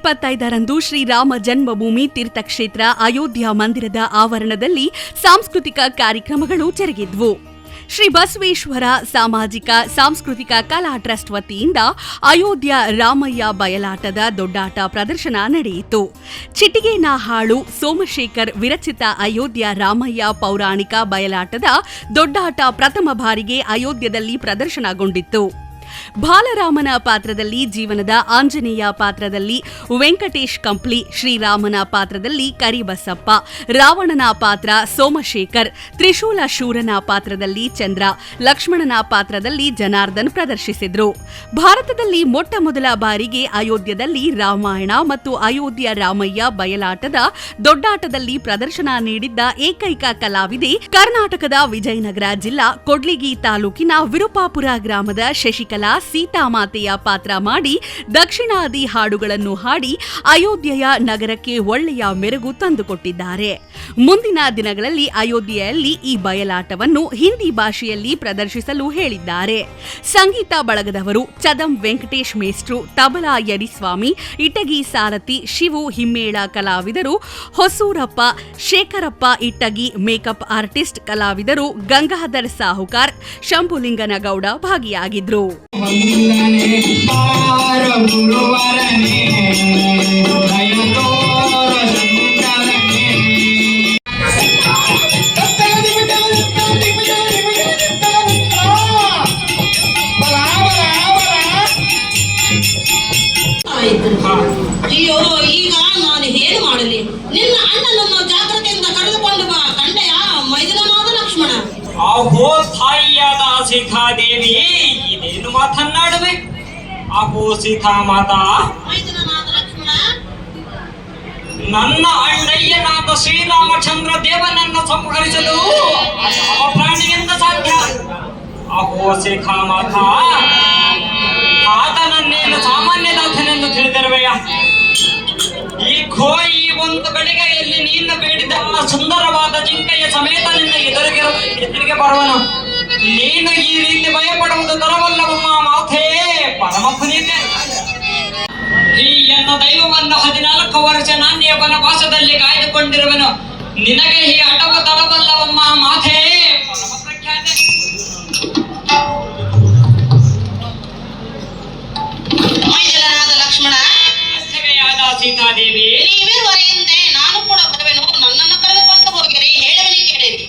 ಇಪ್ಪತ್ತೈದರಂದು ಶ್ರೀರಾಮ ಜನ್ಮಭೂಮಿ ತೀರ್ಥಕ್ಷೇತ್ರ ಅಯೋಧ್ಯ ಮಂದಿರದ ಆವರಣದಲ್ಲಿ ಸಾಂಸ್ಕೃತಿಕ ಕಾರ್ಯಕ್ರಮಗಳು ಜರುಗಿದ್ವು. ಶ್ರೀ ಬಸವೇಶ್ವರ ಸಾಮಾಜಿಕ, ಸಾಂಸ್ಕೃತಿಕ ಕಲಾ ಟ್ರಸ್ಟ್ ವತಿಯಿಂದ ಅಯೋಧ್ಯ ರಾಮಯ್ಯ ಬಯಲಾಟದ ದೊಡ್ಡಾಟ ಪ್ರದರ್ಶನ ನಡೆಯಿತು. ಚಿಟಿಗೇನ ಹಾಳು, ಸೋಮಶೇಖರ್ ವಿರಚಿತ ಅಯೋಧ್ಯ ರಾಮಯ್ಯ ಪೌರಾಣಿಕ ಬಯಲಾಟದ ದೊಡ್ಡಾಟ ಪ್ರಥಮ ಬಾರಿಗೆ ಅಯೋಧ್ಯದಲ್ಲಿ ಪ್ರದರ್ಶನಗೊಂಡಿತ್ತು. ಬಾಲರಾಮನ ಪಾತ್ರದಲ್ಲಿ, ಜೀವನದ ಆಂಜನೇಯ ಪಾತ್ರದಲ್ಲಿ, ವೆಂಕಟೇಶ್ ಕಂಪ್ಲಿ, ಶ್ರೀರಾಮನ ಪಾತ್ರದಲ್ಲಿ ಕರಿಬಸಪ್ಪ, ರಾವಣನ ಪಾತ್ರ ಸೋಮಶೇಖರ್, ತ್ರಿಶೂಲ ಶೂರನ ಪಾತ್ರದಲ್ಲಿ ಚಂದ್ರ, ಲಕ್ಷ್ಮಣನ ಪಾತ್ರದಲ್ಲಿ ಜನಾರ್ದನ್ ಪ್ರದರ್ಶಿಸಿದ್ರು. ಭಾರತದಲ್ಲಿ ಮೊಟ್ಟ ಮೊದಲ ಬಾರಿಗೆ ಅಯೋಧ್ಯದಲ್ಲಿ ರಾಮಾಯಣ ಮತ್ತು ಅಯೋಧ್ಯ ರಾಮಯ್ಯ ಬಯಲಾಟದ ದೊಡ್ಡಾಟದಲ್ಲಿ ಪ್ರದರ್ಶನ ನೀಡಿದ್ದ ಏಕೈಕ ಕಲಾವಿದೆ ಕರ್ನಾಟಕದ ವಿಜಯನಗರ ಜಿಲ್ಲಾ, ಕೊಡ್ಲಿಗಿ ತಾಲೂಕಿನ ವಿರುಪಾಪುರ ಗ್ರಾಮದ ಶಶಿಕಲಾ ಸೀತಾಮಾತೆಯ ಪಾತ್ರ ಮಾಡಿ ದಕ್ಷಿಣಾದಿ ಹಾಡುಗಳನ್ನು ಹಾಡಿ ಅಯೋಧ್ಯೆಯ ನಗರಕ್ಕೆ ಒಳ್ಳೆಯ ಮೆರುಗು ತಂದುಕೊಟ್ಟಿದ್ದಾರೆ. ಮುಂದಿನ ದಿನಗಳಲ್ಲಿ ಅಯೋಧ್ಯೆಯಲ್ಲಿ ಈ ಬಯಲಾಟವನ್ನು ಹಿಂದಿ ಭಾಷೆಯಲ್ಲಿ ಪ್ರದರ್ಶಿಸಲು ಹೇಳಿದ್ದಾರೆ. ಸಂಗೀತ ಬಳಗದವರು ಚದಂ ವೆಂಕಟೇಶ್ ಮೇಸ್ಟ್ರು ತಬಲಾ ಯಡಿಸ್ವಾಮಿ, ಇಟಗಿ ಸಾರಥಿ ಶಿವು ಹಿಮ್ಮೇಳ ಕಲಾವಿದರು, ಹೊಸೂರಪ್ಪ, ಶೇಖರಪ್ಪ ಇಟ್ಟಗಿ ಮೇಕಪ್ ಆರ್ಟಿಸ್ಟ್ ಕಲಾವಿದರು, ಗಂಗಾಧರ್ ಸಾಹುಕಾರ್, ಶಂಭುಲಿಂಗನಗೌಡ ಭಾಗಿಯಾಗಿದ್ರು. ವಂದನೆ ಪಾರ ಗುರುವರನೆ ದಯ ತೋರ ಶಂಕರನೆ ಆಯ್ತು ಅಯ್ಯೋ ಈಗ ನಾನು ಏನು ಮಾಡಲಿ ನಿನ್ನ ಅಣ್ಣನನ್ನು ಜಾಗ್ರತೆಯಿಂದ ಕರೆದುಕೊಂಡು ಬಾ ಕಂಡೆಯ ಮೈದನನಾದ ಲಕ್ಷ್ಮಣ ಅಹೋ ತಾಯಿಯಾದ ಸೀತಾದೇವಿ ಇದೇನು ಮಾತನ್ನಾಡುವೆ ಅಹೋ ಸೀತಾ ಮಾತಾ ಮೈದನನಾದ ಲಕ್ಷ್ಮಣ ನನ್ನ ಅಣ್ಣಯ್ಯನಾದ ಶ್ರೀರಾಮಚಂದ್ರ ದೇವನನ್ನು ಸಂಹರಿಸಲು ಯಾವ ಪ್ರಾಣಿಯಿಂದ ಸಾಧ್ಯ ಅಹೋ ಸೀತಾ ಮಾತಾ ಆತನನ್ನೇನು ಸಾಮಾನ್ಯನಾಥನೆಂದು ತಿಳಿದಿರುವೆಯ ಈ ಕೋಯಿ ಒಂದು ಗಳಿಗೆಯಲ್ಲಿ ನೀನು ಬೇಡಿದ ಆ ಸುಂದರವಾದ ಜಿಂಕೆಯ ಸಮೇತ ನಿನ್ನ ಎದುರಿಗೆ ಎದುರಿಗೆ ಬರುವನು ನೀನು ಈ ರೀತಿ ಭಯಪಡುವುದು ತರವಲ್ಲವಮ್ಮ ಮಾಥೇ ಪರಮ ಪುನೀತೆ. ಈ ಎನ್ನ ದೈವವನ್ನು ಹದಿನಾಲ್ಕು ವರ್ಷ ನಾನೇ ವನವಾಸದಲ್ಲಿ ಕಾಯ್ದುಕೊಂಡಿರುವನು. ನಿನಗೆ ಈ ಅಟವ ತರವಲ್ಲವಮ್ಮ ಮಾಥೇ ಪರಮ ಪ್ರಖ್ಯಾತೆ. ಮೈದನನಾದ ಲಕ್ಷ್ಮಣ ಅರ್ಥವೆಯಾದ ಸೀತಾದೇವಿ? ನೀವೇ ಹಿಂದೆ ನಾನು ಕೂಡ ಬರುವೆನು. ನನ್ನನ್ನು ಕರೆದುಕೊಂಡು ಹೋಗಿರಿ ಹೇಳುವನಿ ಕೇಳಿರಿ.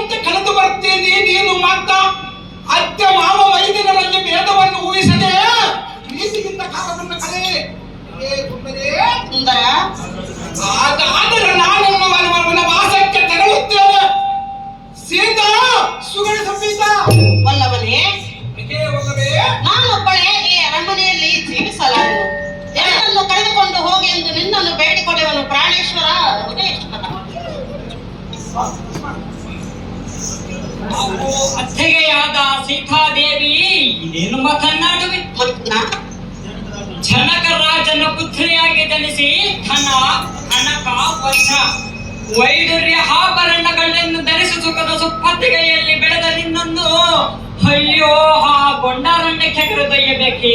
ದಿನದಂತೆ ಕಳೆದು ಬರ್ತೀನಿ ನೀನು ಮಾತ್ರ. ಅತ್ತೆ ಮಾವ ವೈದ್ಯರಲ್ಲಿ ಭೇದವನ್ನು ಊಹಿಸದೆ ನೀತಿಗಿಂತ ಕಾಲವನ್ನು ಏ ಸುಂದರಿ. ಹಾಗಾದರೆ ನಾನನ್ನು ವನ ವಾಸಕ್ಕೆ ತೆರಳುತ್ತೇನೆ. ಸೀತಾ ಸುಗಣ ಹೀಗೆ ಹೋಗಬೇ ನಾನೊಬ್ಬಳೇ ಈ ಅರಮನೆಯಲ್ಲಿ ಜೀವಿಸಲಾರನು ಎರಡನ್ನು ಕರೆದುಕೊಂಡು ಹೋಗಿ ಎಂದು ನಿನ್ನನ್ನು ಬೇಡಿಕೊಂಡವನು ಪ್ರಾಣೇಶ್ವರ. ಅಹೋ ಅತ್ತಿಗೆಯಾದ ಸೀತಾದೇವಿ ಮಾತನ್ನಾಡುವೆ ಮತ್ನ ಜನಕ ರಾಜನ ಪುತ್ರಿಯಾಗಿ ಜನಿಸಿ ಧನ, ಕನಕ ವಶ ವೈಡೂರ್ಯ ಆಭರಣಗಳನ್ನು ಧರಿಸಿ ಸುಖದ ಸುಪ್ಪತ್ತಿಗೆಯಲ್ಲಿ ಬೆಳೆದ ನಿನ್ನನ್ನು ಅಯ್ಯೋ ಆ ಗೊಂಡಾರಣ್ಯಕ್ಕೆ ಕರೆದೊಯ್ಯಬೇಕೇ?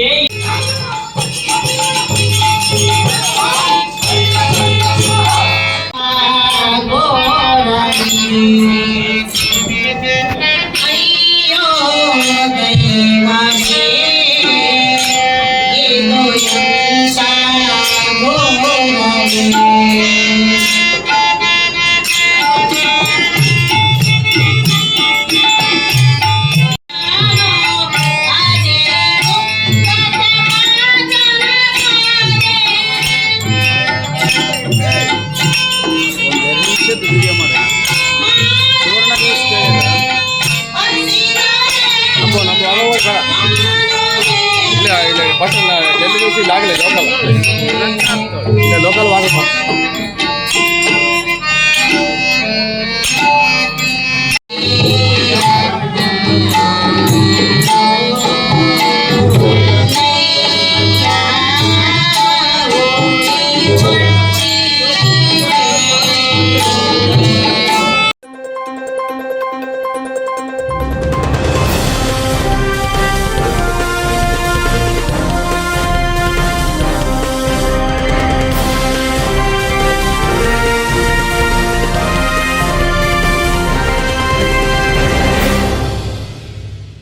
ಅಯ್ಯೋ लागले लोकल. लोकल वाग